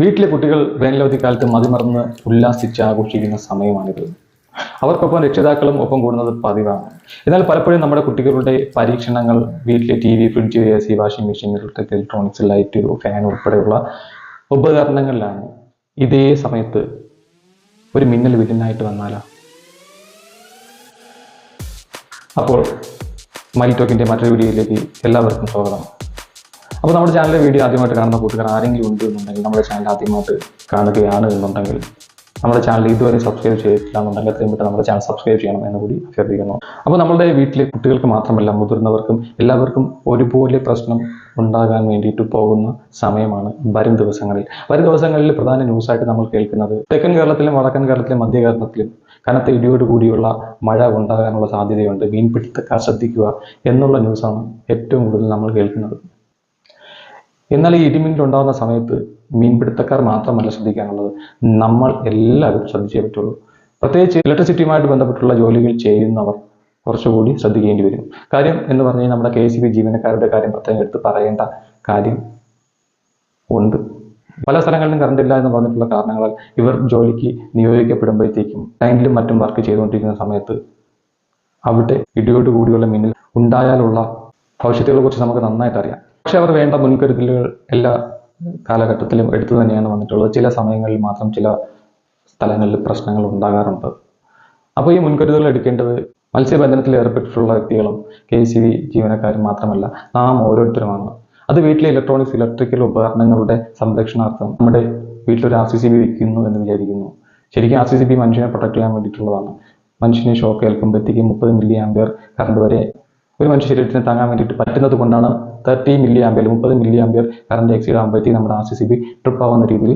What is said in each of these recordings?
വീട്ടിലെ കുട്ടികൾ വേനലവധി കാലത്ത് മതിമറന്ന് ഉല്ലാസിച്ച് ആഘോഷിക്കുന്ന സമയമാണിത്. അവർക്കൊപ്പം രക്ഷിതാക്കളും ഒപ്പം കൂടുന്നത് പതിവാണ്. എന്നാൽ പലപ്പോഴും നമ്മുടെ കുട്ടികളുടെ പരീക്ഷണങ്ങൾ വീട്ടിലെ T V fridge A C washing machine electronics light fan ഉൾപ്പെടെയുള്ള ഉപകരണങ്ങളിലാണ് ഇതേ സമയത്ത് ഒരു മിന്നൽ വില്ലനായിട്ട് വന്നാലോ. അപ്പോൾ മൈൽ ടോക്കിന്റെ മറ്റൊരു വീഡിയോയിലേക്ക് എല്ലാവർക്കും സ്വാഗതം. അപ്പോൾ നമ്മുടെ ചാനലിലെ വീഡിയോ ആദ്യമായിട്ട് കാണുന്ന കൂട്ടുകാർ ആരെങ്കിലും ഉണ്ട് എന്നുണ്ടെങ്കിൽ നമ്മുടെ ചാനൽ ആദ്യമായിട്ട് കാണുകയാണ് എന്നുണ്ടെങ്കിൽ നമ്മുടെ ചാനൽ ഇതുവരെ സബ്സ്ക്രൈബ് ചെയ്തിട്ടില്ല എന്നുണ്ടെങ്കിൽ എത്രയും പെട്ടെന്ന് നമ്മുടെ ചാനൽ സബ്സ്ക്രൈബ് ചെയ്യണം എന്ന് കൂടി അഭ്യർത്ഥിക്കുന്നു. അപ്പോൾ നമ്മുടെ വീട്ടിലെ കുട്ടികൾക്ക് മാത്രമല്ല മുതിർന്നവർക്കും എല്ലാവർക്കും ഒരുപോലെ പ്രശ്നം ഉണ്ടാകാൻ വേണ്ടിയിട്ട് പോകുന്ന സമയമാണ് വരും ദിവസങ്ങളിൽ. വരും ദിവസങ്ങളിൽ പ്രധാന ന്യൂസായിട്ട് നമ്മൾ കേൾക്കുന്നത് തെക്കൻ കേരളത്തിലും വടക്കൻ കേരളത്തിലും മധ്യ കേരളത്തിലും കനത്ത ഇടിയോട് കൂടിയുള്ള മഴ ഉണ്ടാകാനുള്ള സാധ്യതയുണ്ട്. മീൻപിടുത്തക്കാർ ശ്രദ്ധിക്കുക എന്നുള്ള ന്യൂസാണ് ഏറ്റവും കൂടുതൽ നമ്മൾ കേൾക്കുന്നത്. എന്നാൽ ഈ ഇടിമിന്നലുണ്ടാകുന്ന സമയത്ത് മീൻപിടുത്തക്കാർ മാത്രമല്ല ശ്രദ്ധിക്കാനുള്ളത്. നമ്മൾ എല്ലാവരും ശ്രദ്ധിച്ചേ പറ്റുള്ളൂ. പ്രത്യേകിച്ച് ഇലക്ട്രിസിറ്റിയുമായിട്ട് ബന്ധപ്പെട്ടുള്ള ജോലികൾ ചെയ്യുന്നവർ കുറച്ചുകൂടി ശ്രദ്ധിക്കേണ്ടി വരും. കാര്യം എന്ന് പറഞ്ഞാൽ നമ്മുടെ കെ സി ബി ജീവനക്കാരുടെ കാര്യം പ്രത്യേകം എടുത്ത് പറയേണ്ട കാര്യം ഉണ്ട്. പല സ്ഥലങ്ങളിലും കറണ്ട് ഇല്ല എന്ന് പറഞ്ഞിട്ടുള്ള കാരണങ്ങളാൽ ഇവർ ജോലിക്ക് നിയോഗിക്കപ്പെടുമ്പോഴത്തേക്കും ലൈനിലും മറ്റും വർക്ക് ചെയ്തുകൊണ്ടിരിക്കുന്ന സമയത്ത് അവിടെ ഇടിയോട് കൂടിയുള്ള മിന്നൽ ഉണ്ടായാലുള്ള ഭവിഷ്യത്തുകളെ കുറിച്ച് നമുക്ക് നന്നായിട്ട് അറിയാം. പക്ഷെ അവർ വേണ്ട മുൻകരുതലുകൾ എല്ലാ കാലഘട്ടത്തിലും എടുത്തു തന്നെയാണ് വന്നിട്ടുള്ളത്. ചില സമയങ്ങളിൽ മാത്രം ചില സ്ഥലങ്ങളിൽ പ്രശ്നങ്ങൾ ഉണ്ടാകാറുണ്ട്. അപ്പോൾ ഈ മുൻകരുതലുകൾ എടുക്കേണ്ടത് മത്സ്യബന്ധനത്തിൽ ഏർപ്പെട്ടിട്ടുള്ള വ്യക്തികളും കെ സി ബി ജീവനക്കാരും മാത്രമല്ല നാം ഓരോരുത്തരുമാണ്. അത് വീട്ടിലെ ഇലക്ട്രോണിക്സ് ഇലക്ട്രിക്കൽ ഉപകരണങ്ങളുടെ സംരക്ഷണാർത്ഥം നമ്മുടെ വീട്ടിലൊരു ആർ സി സി ബി വയ്ക്കുന്നു എന്ന് വിചാരിക്കുന്നു. ശരിക്കും ആർ സി സി ബി മനുഷ്യനെ പ്രൊട്ടക്ട് ചെയ്യാൻ വേണ്ടിയിട്ടുള്ളതാണ്. മനുഷ്യനെ ഷോക്ക് ഏൽക്കുമ്പോഴത്തേക്കും മുപ്പത് മില്ലി ആംബിയർ കറണ്ട് വരെ ഒരു മനുഷ്യ ശരീരത്തിന് താങ്ങാൻ വേണ്ടിയിട്ട് പറ്റുന്നത് കൊണ്ടാണ് തേർട്ടി മില്ലി ആമ്പിയർ മുപ്പത് മില്ലി ആമ്പിയർ കറണ്ട് എക്സീഡ് ആകുമ്പോഴത്തേക്കും നമ്മുടെ R C C B trip ആവുന്ന രീതിയിൽ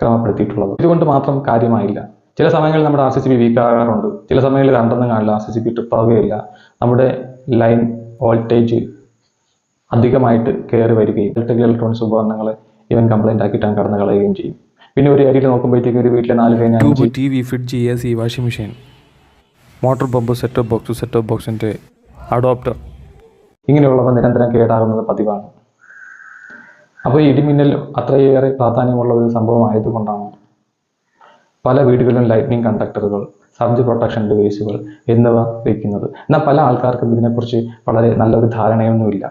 ക്രമപ്പെടുത്തിയിട്ടുള്ളത്. ഇതുകൊണ്ട് മാത്രം കാര്യമായില്ല. ചില സമയങ്ങളിൽ നമ്മുടെ R C C B weak ആകാറുണ്ട്. ചില സമയങ്ങളിൽ കറണ്ടൊന്നും കാണില്ല R C C B trip ആവുകയില്ല. നമ്മുടെ ലൈൻ വോൾട്ടേജ് അധികമായിട്ട് കയറി വരികയും ഇലക്ട്രിക്കൽ ഇലക്ട്രോണിക്സ് ഉപകരണങ്ങളെ ഇവൻ കംപ്ലൈന്റ് ആക്കിയിട്ടാണ് കടന്നു കളയുകയും ചെയ്യും. പിന്നെ ഒരു അരിയിൽ നോക്കുമ്പോഴത്തേക്ക് ഒരു വീട്ടിലെ നാല് fan T V fridge A C washing machine motor pump set top box set top ബോക്സിന്റെ അഡോപ്റ്റർ. ഇങ്ങനെയുള്ളവ നിരന്തരം കേടാകുന്നത് പതിവാണ്. അപ്പോൾ ഇടിമിന്നൽ അത്രയേറെ പ്രാധാന്യമുള്ള ഒരു സംഭവമായതുകൊണ്ടാണ് പല വീടുകളിലും ലൈറ്റ്നിങ് കണ്ടക്ടറുകൾ സബ്ജ് പ്രൊട്ടക്ഷൻ ഡിവൈസുകൾ എന്നിവ വയ്ക്കുന്നത് എന്നാൽ പല ആൾക്കാർക്കും ഇതിനെക്കുറിച്ച് വളരെ നല്ലൊരു ധാരണയൊന്നുമില്ല.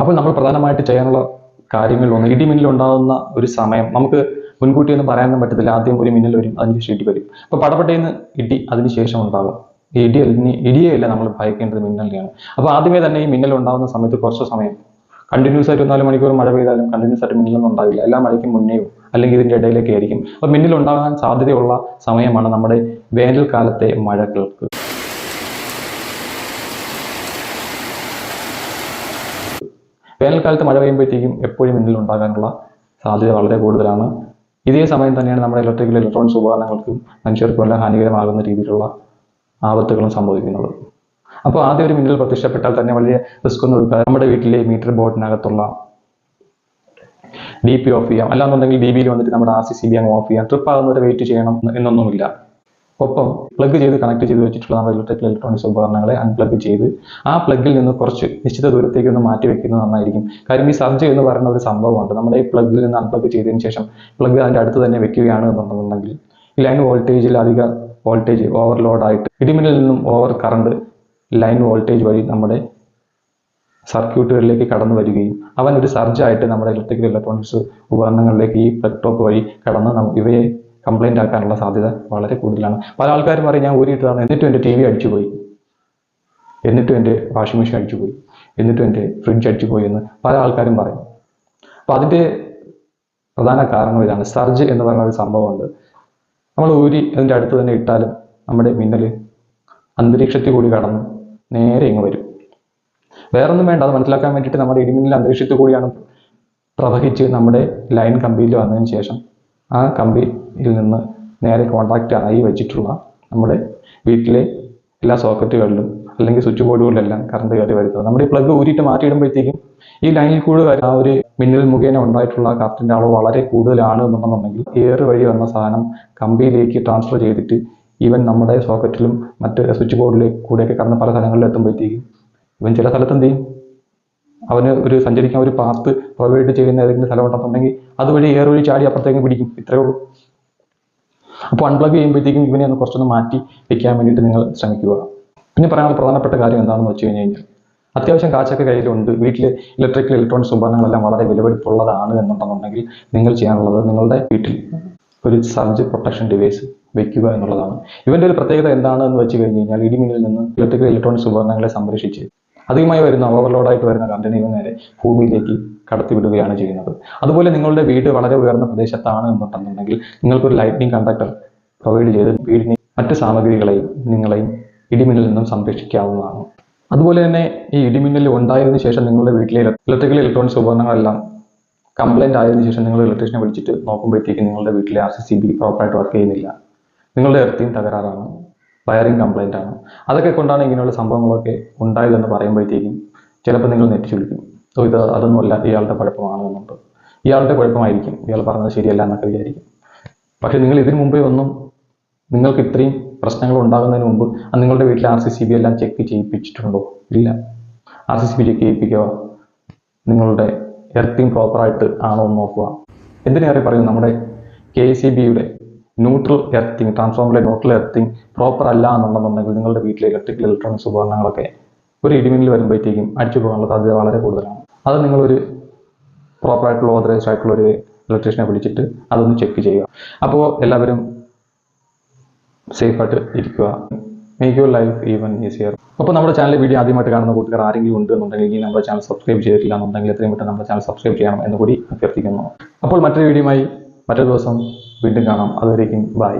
അപ്പോൾ നമ്മൾ പ്രധാനമായിട്ട് ചെയ്യാനുള്ള കാര്യങ്ങളിലൊന്ന് ഇടിമിന്നൽ ഉണ്ടാകുന്ന ഒരു സമയം. നമുക്ക് മുൻകൂട്ടി ഒന്നും പറയാനൊന്നും പറ്റത്തില്ല. ആദ്യം ഒരു മിന്നൽ വരും അതിന് ശേഷം ഇടി വരും. അപ്പോൾ പടപട്ടേന്ന് ഇടി അതിനുശേഷം ഉണ്ടാകും. ഈ ഇടിയല്ല നമ്മൾ ഭയക്കേണ്ടത് മിന്നലിനെയാണ്. അപ്പോൾ ആദ്യമേ തന്നെ ഈ മിന്നൽ ഉണ്ടാകുന്ന സമയത്ത് കുറച്ച് സമയം കണ്ടിന്യൂസ് ആയിട്ട് നാല് മണിക്കൂർ മഴ പെയ്താലും കണ്ടിന്യൂസ് ആയിട്ട് മിന്നലൊന്നും ഉണ്ടാവില്ല. എല്ലാ മഴയ്ക്കും മുന്നേയോ അല്ലെങ്കിൽ ഇതിന്റെ ഇടയിലൊക്കെ ആയിരിക്കും. അപ്പോൾ മിന്നൽ ഉണ്ടാകാൻ സാധ്യതയുള്ള സമയമാണ് നമ്മുടെ വേനൽക്കാലത്തെ മഴകൾക്ക്. വേനൽക്കാലത്ത് മഴ പെയ്യുമ്പോഴത്തേക്കും എപ്പോഴും മിന്നൽ ഉണ്ടാകാനുള്ള സാധ്യത വളരെ കൂടുതലാണ്. ഇതേ സമയം തന്നെയാണ് നമ്മുടെ ഇലക്ട്രിക്കൽ ഇലക്ട്രോണിക്സ് ഉപകരണങ്ങൾക്കും മനുഷ്യർക്കും എല്ലാം ഹാനികരമാകുന്ന രീതിയിലുള്ള ആപത്തുകളും സംഭവിക്കുന്നത്. അപ്പോൾ ആദ്യം ഒരു മിന്നൽ പ്രത്യക്ഷപ്പെട്ടാൽ തന്നെ വലിയ റിസ്ക് ഒന്നും എടുക്കാതെ നമ്മുടെ വീട്ടിലെ മീറ്റർ ബോർഡിനകത്തുള്ള ഡി പി ഓഫ് ചെയ്യാം. അല്ലാന്നുണ്ടെങ്കിൽ ഡി ബിയിൽ വന്നിട്ട് നമ്മുടെ ആർ സി സി ബി അങ്ങ് ഓഫ് ചെയ്യാം. ട്രിപ്പ് ആകുന്നവരെ വെയിറ്റ് ചെയ്യണം എന്നൊന്നുമില്ല. ഒപ്പം പ്ലഗ് ചെയ്ത് കണക്ട് ചെയ്ത് വെച്ചിട്ടുള്ള നമ്മുടെ ഇലക്ട്രിക്കൽ ഇലക്ട്രോണിക്സ് ഉപകരണങ്ങളെ അൺപ്ലഗ് ചെയ്ത് ആ പ്ലഗിൽ നിന്ന് കുറച്ച് നിശ്ചിത ദൂരത്തേക്ക് ഒന്ന് മാറ്റി വെക്കുന്നത് നന്നായിരിക്കും. കാര്യം ഈ സർജ് എന്ന് പറയുന്ന ഒരു സംഭവമുണ്ട്. നമ്മുടെ ഈ പ്ലഗിൽ നിന്ന് അൺപ്ലഗ് ചെയ്തതിന് ശേഷം പ്ലഗ് അതിന്റെ അടുത്ത് തന്നെ വെക്കുകയാണ് എന്നുണ്ടെന്നുണ്ടെങ്കിൽ ഈ ലൈൻ വോൾട്ടേജിൽ അധിക വോൾട്ടേജ് ഓവർലോഡ് ആയിട്ട് ഇടിമിന്നലിൽ നിന്നും ഓവർ കറണ്ട് ലൈൻ വോൾട്ടേജ് വഴി നമ്മുടെ സർക്യൂട്ടുകളിലേക്ക് കടന്നു വരികയും അവൻ ഒരു സർജായിട്ട് നമ്മുടെ ഇലക്ട്രിക്കൽ ഇലക്ട്രോണിക്സ് ഉപകരണങ്ങളിലേക്ക് ഈ പ്ലഗ് ടോപ്പ് വഴി കടന്ന് നമുക്ക് ഇവയെ കംപ്ലൈന്റ് ആക്കാനുള്ള സാധ്യത വളരെ കൂടുതലാണ്. പല ആൾക്കാരും പറയും ഞാൻ ഊരിയിട്ടതാണ്. എന്നിട്ടും എന്റെ ടി വി അടിച്ചുപോയി. എന്നിട്ടും എന്റെ വാഷിംഗ് മെഷീൻ അടിച്ചുപോയി. എന്നിട്ടും എന്റെ ഫ്രിഡ്ജ് അടിച്ചുപോയി എന്ന് പല ആൾക്കാരും പറയും. അപ്പോൾ അതിന്റെ പ്രധാന കാരണം ഇതാണ്. സർജ് എന്ന് പറയുന്ന ഒരു സംഭവമുണ്ട്. നമ്മൾ ഊരി അതിന്റെ അടുത്ത് തന്നെ ഇട്ടാലും നമ്മുടെ മിന്നൽ അന്തരീക്ഷത്തിൽ കൂടി കടന്ന് നേരെ ഇങ്ങ് വരും. വേറൊന്നും വേണ്ട അത് മനസ്സിലാക്കാൻ വേണ്ടിയിട്ട് നമ്മുടെ ഇടിമിന്നൽ അന്തരീക്ഷത്തിൽ കൂടിയാണ് പ്രവഹിച്ച് നമ്മുടെ ലൈൻ കമ്പിയിൽ വന്നതിന് ശേഷം ആ കമ്പിയിൽ നിന്ന് നേരെ കോൺടാക്റ്റ് ആയി വെച്ചിട്ടുള്ള നമ്മുടെ വീട്ടിലെ എല്ലാ സോക്കറ്റുകളിലും അല്ലെങ്കിൽ സ്വിച്ച് ബോർഡുകളിലെല്ലാം കറണ്ട് കയറി വരുന്നത്. നമ്മുടെ ഈ പ്ലഗ് ഊരിയിട്ട് മാറ്റിയിടുമ്പോഴത്തേക്കും ഈ ലൈനിൽ കൂടെ ആ ഒരു മിന്നൽ മുഖേന ഉണ്ടായിട്ടുള്ള കറണ്ടിന്റെ അളവ് വളരെ കൂടുതലാണ് എന്നുണ്ടെന്നുണ്ടെങ്കിൽ എയർ വഴി വന്ന സാധനം കമ്പിയിലേക്ക് ട്രാൻസ്ഫർ ചെയ്തിട്ട് ഈവൻ നമ്മുടെ സോക്കറ്റിലും മറ്റ് സ്വിച്ച് ബോർഡിലേക്ക് കൂടെയൊക്കെ കടന്ന് പല സ്ഥലങ്ങളിൽ എത്തുമ്പോഴത്തേക്കും ഇവൻ ചില സ്ഥലത്ത് എന്ത് ചെയ്യും? അവന് ഒരു സഞ്ചരിക്കാൻ ഒരു പാത്ത് പ്രൊവൈഡ് ചെയ്യുന്ന ഏതെങ്കിലും സ്ഥലം ഉണ്ടെന്നുണ്ടെങ്കിൽ അതുവഴി എയർ വഴി ചാടി അപ്പുറത്തേക്ക് പിടിക്കും. ഇത്രയേ ഉള്ളൂ. അപ്പോൾ അൺപ്ലഗ് ചെയ്യുമ്പോഴത്തേക്കും ഇവനെ ഒന്ന് കുറച്ചൊന്ന് മാറ്റി വെക്കാൻ വേണ്ടിയിട്ട് നിങ്ങൾ ശ്രമിക്കുക. പിന്നെ പറയാനുള്ള പ്രധാനപ്പെട്ട കാര്യം എന്താണെന്ന് വെച്ച് കഴിഞ്ഞ് കഴിഞ്ഞാൽ അത്യാവശ്യം കാശൊക്കെ കയ്യിലുണ്ട്. വീട്ടിൽ ഇലക്ട്രിക്കൽ ഇലക്ട്രോണിക്സ് ഉപകരണങ്ങളെല്ലാം വളരെ വിലപിടിപ്പുള്ളതാണ് എന്നുണ്ടെന്നുണ്ടെങ്കിൽ നിങ്ങൾ ചെയ്യാനുള്ളത് നിങ്ങളുടെ വീട്ടിൽ ഒരു സർജ് പ്രൊട്ടക്ഷൻ ഡിവൈസ് വെക്കുക എന്നുള്ളതാണ്. ഇവന്റെ ഒരു പ്രത്യേകത എന്താണെന്ന് വെച്ച് കഴിഞ്ഞ് കഴിഞ്ഞാൽ ഇടിമിന്നിൽ നിന്ന് ഇലക്ട്രിക്കൽ ഇലക്ട്രോണിക്സ് ഉപകരണങ്ങളെ സംരക്ഷിച്ച് അധികമായി വരുന്ന ഓവർലോഡായിട്ട് വരുന്ന കറണ്ടിനെ നേരെ ഭൂമിയിലേക്ക് കടത്തിവിടുകയാണ് ചെയ്യുന്നത്. അതുപോലെ നിങ്ങളുടെ വീട് വളരെ ഉയർന്ന പ്രദേശത്താണ് എന്നുണ്ടെന്നുണ്ടെങ്കിൽ നിങ്ങൾക്കൊരു ലൈറ്റിനിങ് കണ്ടക്ടർ പ്രൊവൈഡ് ചെയ്ത് വീടിനെ മറ്റ് സാമഗ്രികളെയും നിങ്ങളെയും ഇടിമിന്നലിൽ നിന്നും സംരക്ഷിക്കാവുന്നതാണ്. അതുപോലെ തന്നെ ഈ ഇടിമിന്നൽ ഉണ്ടായതിനു ശേഷം നിങ്ങളുടെ വീട്ടിലെ ഇലക്ട്രിക്കൽ ഇലക്ട്രോണിക്സ് ഉപകരണങ്ങളെല്ലാം കംപ്ലൈന്റ് ആയതിനു ശേഷം നിങ്ങൾ ഇലക്ട്രീഷ്യനെ വിളിച്ചിട്ട് നോക്കുമ്പോഴത്തേക്ക് നിങ്ങളുടെ വീട്ടിലെ ആർ സി സി ബി പ്രോപ്പറായിട്ട് വർക്ക് ചെയ്യുന്നില്ല. നിങ്ങളുടെ എർത്തിയും തകരാറാണ്. വയറിംഗ് കംപ്ലൈന്റ് ആണ്. അതൊക്കെ കൊണ്ടാണ് ഇങ്ങനെയുള്ള സംഭവങ്ങളൊക്കെ ഉണ്ടായതെന്ന് പറയുമ്പോഴത്തേക്കും ചിലപ്പോൾ നിങ്ങൾ നെറ്റ് ചുളിക്കും സോ ഇത് അതൊന്നുമല്ല ഇയാളുടെ കുഴപ്പമാണെന്നുണ്ട്. ഇയാളുടെ കുഴപ്പമായിരിക്കും. ഇയാൾ പറഞ്ഞത് ശരിയല്ല എന്നൊക്കെ വിചാരിക്കും. പക്ഷേ നിങ്ങൾ ഇതിനു മുമ്പേ ഒന്നും നിങ്ങൾക്ക് ഇത്രയും പ്രശ്നങ്ങൾ ഉണ്ടാകുന്നതിന് മുമ്പ് നിങ്ങളുടെ വീട്ടിൽ ആർ സി സി ബി എല്ലാം ചെക്ക് ചെയ്യിപ്പിച്ചിട്ടുണ്ടോ? ഇല്ല. R C C B check ചെയ്യിപ്പിക്കുക നിങ്ങളുടെ എർത്തിങ് പ്രോപ്പറായിട്ട് ആണോ എന്ന് നോക്കുക. എന്തിനേറെ പറയും? നമ്മുടെ കെ സി ബിയുടെ ന്യൂട്രൽ എർത്തിങ് ട്രാൻസ്ഫോമറിലെ ന്യൂട്രൽ എർത്തിങ് പ്രോപ്പർ അല്ല എന്നുണ്ടെന്നുണ്ടെങ്കിൽ നിങ്ങളുടെ വീട്ടിലെ ഇലക്ട്രിക്കൽ ഇലക്ട്രോണിക്സ് ഉപകരണങ്ങളൊക്കെ ഒരു ഇടിമിന്നൽ വരുമ്പോഴത്തേക്കും അടിച്ചു പോകാനുള്ള സാധ്യത വളരെ കൂടുതലാണ്. അത് നിങ്ങളൊരു പ്രോപ്പറായിട്ടുള്ള ഓതറൈസ്ഡ് ആയിട്ടുള്ള ഒരു ഇലക്ട്രീഷ്യനെ വിളിച്ചിട്ട് അതൊന്ന് ചെക്ക് ചെയ്യുക. അപ്പോൾ എല്ലാവരും സേഫായിട്ട് ഇരിക്കുക. Make your life even easier അപ്പോൾ നമ്മുടെ ചാനൽ വീഡിയോ ആദ്യമായിട്ട് കാണുന്ന കൂട്ടുകാർ ആരെങ്കിലും ഉണ്ട് എന്നുണ്ടെങ്കിൽ നമ്മുടെ ചാനൽ സബ്സ്ക്രൈബ് ചെയ്തിട്ടില്ല എന്നുണ്ടെങ്കിൽ എത്രയും പെട്ടെന്ന് നമ്മുടെ ചാനൽ സബ്സ്ക്രൈബ് ചെയ്യണം എന്ന് കൂടി അഭ്യർത്ഥിക്കുന്നു. അപ്പോൾ മറ്റൊരു വീഡിയോയുമായി മറ്റൊരു ദിവസം വീണ്ടും കാണാം. അതുവരേക്കും ബൈ